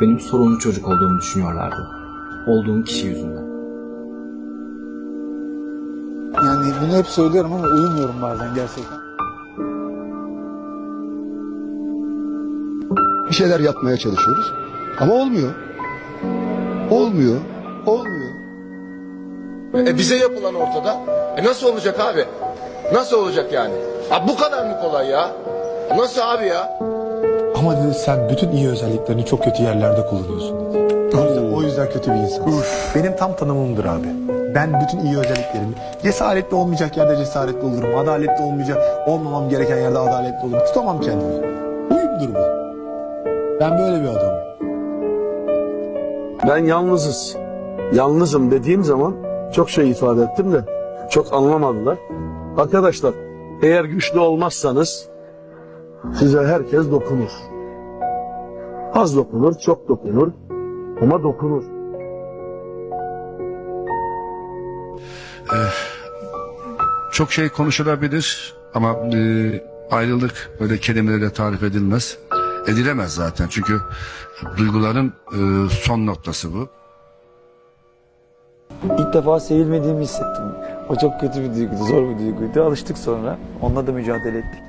benim sorunlu çocuk olduğumu düşünüyorlardı. Olduğum kişi yüzünden. Yani bunu hep söylüyorum ama uyumuyorum bazen gerçekten. Bir şeyler yapmaya çalışıyoruz. Ama olmuyor. Olmuyor. Olmuyor. E bize yapılan ortada. E nasıl olacak abi? Nasıl olacak yani? Abi bu kadar mı kolay ya? Nasıl abi ya? Ama dedi sen bütün iyi özelliklerini çok kötü yerlerde kullanıyorsun dedi. O yüzden, o yüzden kötü bir insansın. Benim tam tanımımdır abi. Ben bütün iyi özelliklerimi cesaretli olmayacak yerde cesaretli olurum. Adaletli olmayacak, olmamam gereken yerde adaletli olurum. Tutamam kendimi. Huyumdur bu. Ben böyle bir adamım. Ben yalnızız. Yalnızım dediğim zaman çok şey ifade ettim de çok anlamadılar. Arkadaşlar eğer güçlü olmazsanız size herkes dokunur. Az dokunur, çok dokunur ama dokunur. Çok şey konuşulabilir ama e, ayrılık böyle kelimelerle tarif edilmez. Edilemez zaten çünkü duyguların e, son noktası bu. İlk defa sevilmediğimi hissettim. O çok kötü bir duyguydu, zor bir duyguydu. Alıştık sonra. Onunla da mücadele ettik.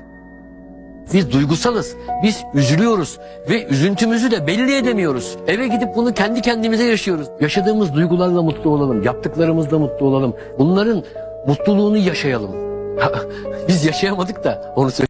Biz duygusalız. Biz üzülüyoruz ve üzüntümüzü de belli edemiyoruz. Eve gidip bunu kendi kendimize yaşıyoruz. Yaşadığımız duygularla mutlu olalım, yaptıklarımızla mutlu olalım. Bunların mutluluğunu yaşayalım. Biz yaşayamadık da onu söyleyeyim.